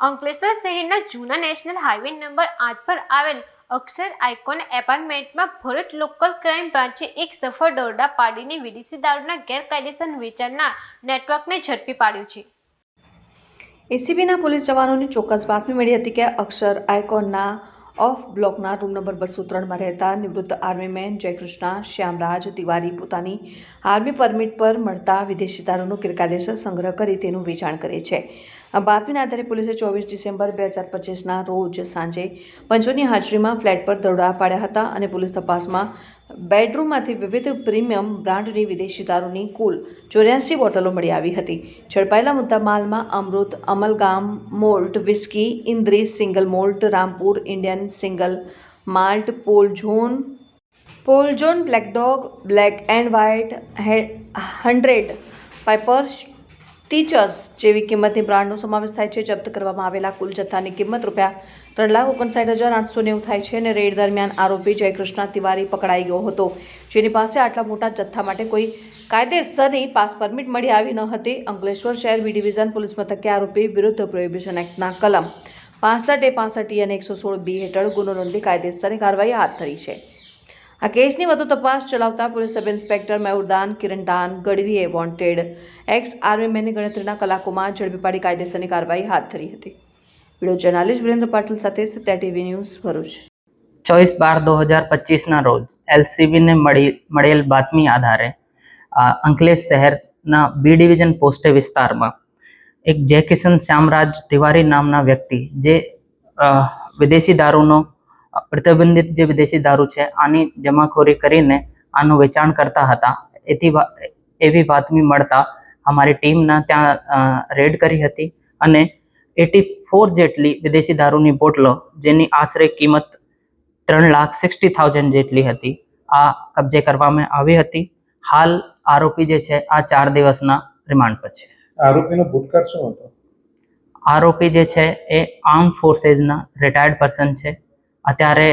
અંકલેશ્વર શહેરના જૂના national highway number આઠ પર આવેલ અક્ષર આઇકોન એપાર્ટમેન્ટમાં ભરૂચ લોકલ ક્રાઇમ બ્રાન્ચે એક સફળ દોરડા પાડીને વિદેશી દારૂના ગેરકાયદેસર વેચાણના નેટવર્કને ઝડપી પાડ્યું છે. એસીબીના પોલીસ જવાનોને ચોક્કસ બાતમી મળી હતી કે અક્ષર આઇકોનના ઓફ બ્લોકના રૂમ નંબર બસો ત્રણમાં રહેતા નિવૃત્ત આર્મીમેન જયકૃષ્ણા શ્યામરાજ તિવારી પોતાની આર્મી પરમિટ પર મળતા વિદેશી દારૂનો ગેરકાયદેસર સંગ્રહ કરી તેનું વેચાણ કરે છે. આ બાતમીના આધારે પોલીસે ચોવીસ ડિસેમ્બર બે હજાર પચીસના રોજ સાંજે પંચોની હાજરીમાં ફ્લેટ પર દરોડા પાડ્યા હતા અને પોલીસ તપાસમાં બેડરૂમમાંથી વિવિધ પ્રીમિયમ બ્રાન્ડની વિદેશી દારૂની કુલ ચોર્યાસી બોટલો મળી આવી હતી. ઝડપાયેલા મુદ્દા માલમાં Amrut, Amalgam, malt, whisky, Indri, single malt, Rampur, Indian single malt Paul John Paul John Black Dog, Black and White Hundred Piper Teachers જેવી કિંમતની બ્રાન્ડનો સમાવેશ થાય છે. જપ્ત કરવામાં આવેલા કુલ જથ્થાની કિંમત રૂપિયા ત્રણ લાખ ઓગણસાઠ હજાર આઠસો નેવું થાય છે અને રેડ દરમિયાન આરોપી જયકૃષ્ણ તિવારી પકડાઈ ગયો હતો. જેની પાસે આટલા મોટા જથ્થા માટે કોઈ કાયદેસરની પાસ પરમિટ મળી આવી ન હતી. અંકલેશ્વર શહેર બી ડિવિઝન પોલીસ મથકે આરોપી વિરુદ્ધ પ્રોહિબિશન એક્ટના કલમ પાસઠ એ પાસઠ ઈ અને એકસો સોળ બી હેઠળ ગુનો નોંધી કાયદેસરની કાર્યવાહી હાથ ધરી છે. આ કેસની વધુ તપાસ ચલાવતા police sub inspector Mayurdan, Kirandan, ગઢવીએ wanted ex આર્મીમેનની ગણતરીના કલાકોમાં ઝડપી પાડી કાયદેસરની કાર્યવાહી હાથ ધરી હતી. વીડિયો જર્નાલિસ્ટ વિરેન્દ્ર પાટીલ સાથે સત્યા ટીવી ન્યૂઝ ભરૂચ. ચોવીસ બાર દો હજાર પચીસના રોજ એલસીબીને મળી, મળેલ બાતમી આધારે અંકલેશ શહેરના બી ડિવિઝન પોસ્ટે વિસ્તારમાં, એક જયકિશન શ્યામરાજ તિવારી નામના વ્યક્તિ, જે વિદેશી દારૂનો પ્રતિબંધિત જે વિદેશી દારૂ છે આની જમાખોરી કરીને આનું વેચાણ કરતા હતા. એથી એવી બાતમી મળતા અમારી ટીમના ત્યાં રેડ કરી હતી અને એટી ફોર જેટલી વિદેશી દારૂની બોટલો જેની આશરે કિંમત ત્રણ લાખ સિક્સટી થાઉઝન્ડ જેટલી હતી આ કબજે કરવામાં આવી હતી. હાલ આરોપી જે છે આ ચાર દિવસના રિમાન્ડ પર છે. આરોપીનો ભૂતકાળ શું હતો? આરોપી જે છે એ આર્મ ફોર્સેસના રિટાયર્ડ પર્સન છે. અત્યારે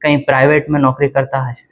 કંઈ પ્રાઇવેટમાં નોકરી કરતા હશે.